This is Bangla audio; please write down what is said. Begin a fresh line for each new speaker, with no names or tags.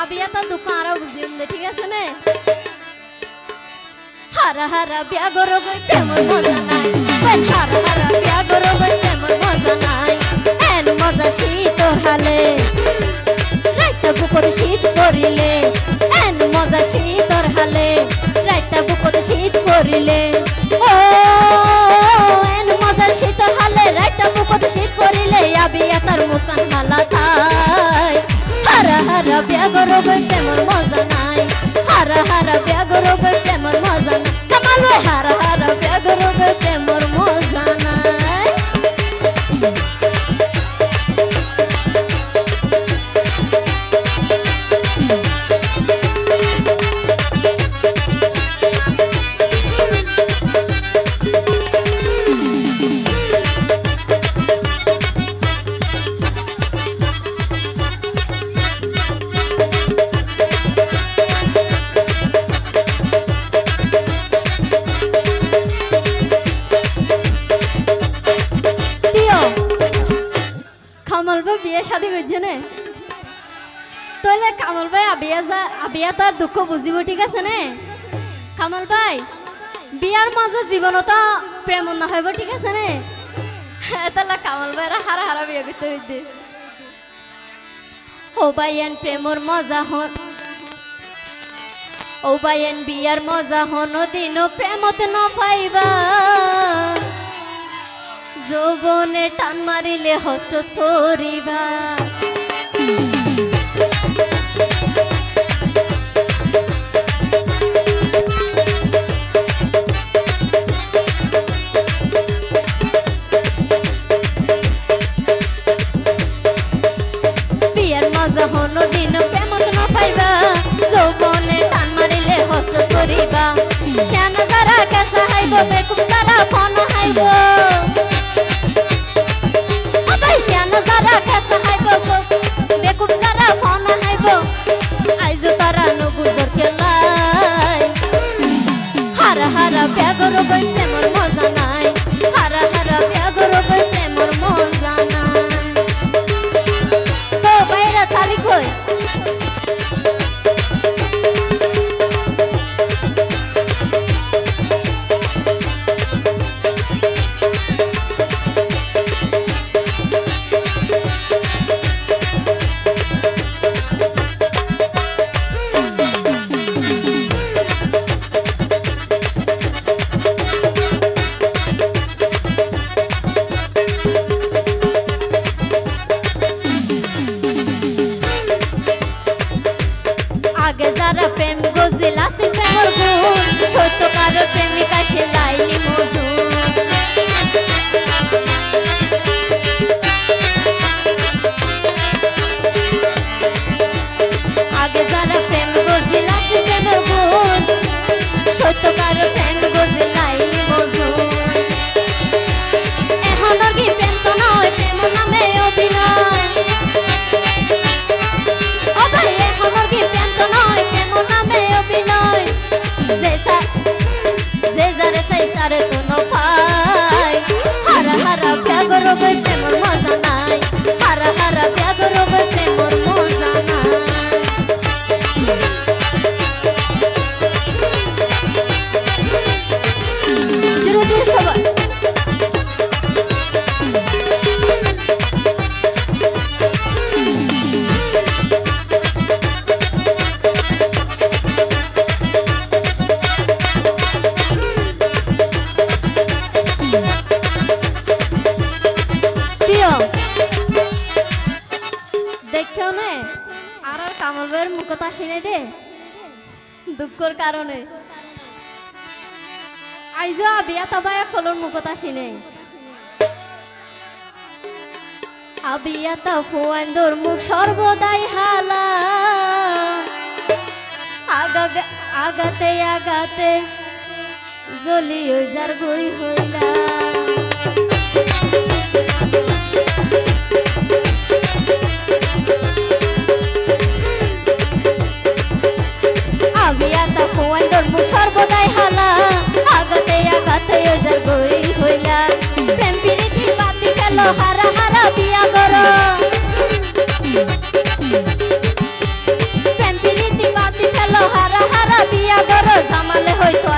আবিয়া তো দুঃখ আরও বুঝিয়ে দে ঠিক আছে নে হারা হারা বিয়া গরো গই প্রেমর মজা নাই হারা হারা বিয়া গরো গই প্রেমর মজা নাই এন মজা শীত হালে রাইতা বুকর শীত করিলে এন মজা শীতর হালে রাইতা বুকর শীত করিলে ও এন মজার শীতর হালে রাইতা বুকর শীত করিলে আবিয়া তার মুসান হালা থাই হারা হারা বিয়া তাহলে কামাল ভাই, আবিয়া আবিয়া তার দুঃখ বুঝিব, ঠিক আছে নে? কামাল ভাই, বিয়ার মাঝে জীবনত প্রেম না হইব ঠিক আছে নে? তাহলে কামাল ভাইরা হারা হারা বিয়ে করতে হইতে। ও বাইয়ান প্রেমর মজা হন। ও বাইয়ান বিয়ার মজা হন দিনও প্রেমত ন পাইবা যৌবনে টান মারিলে হস্ত করিবা হনো প্রেমত ন পাইবা। যৌবনে টান মারিলে হস্ত করিবা। শ্যান যারা কাছে হাইব, বেকুব যারা ফন হাইব। আবাই Is that? ভাইয়ের মুখত নাই দে। দুঃখর কারণে আইজ আবিয়া তাবায়া কলর মুখত আসি আবিয়া তা ফুয়ান্দর মুখ সর্বদাই হালা। আগা আগাতে আগাতে জ্বলি যার গই হইলা হারা হারা বিয়া করো। প্রেম প্রীতি হয়তো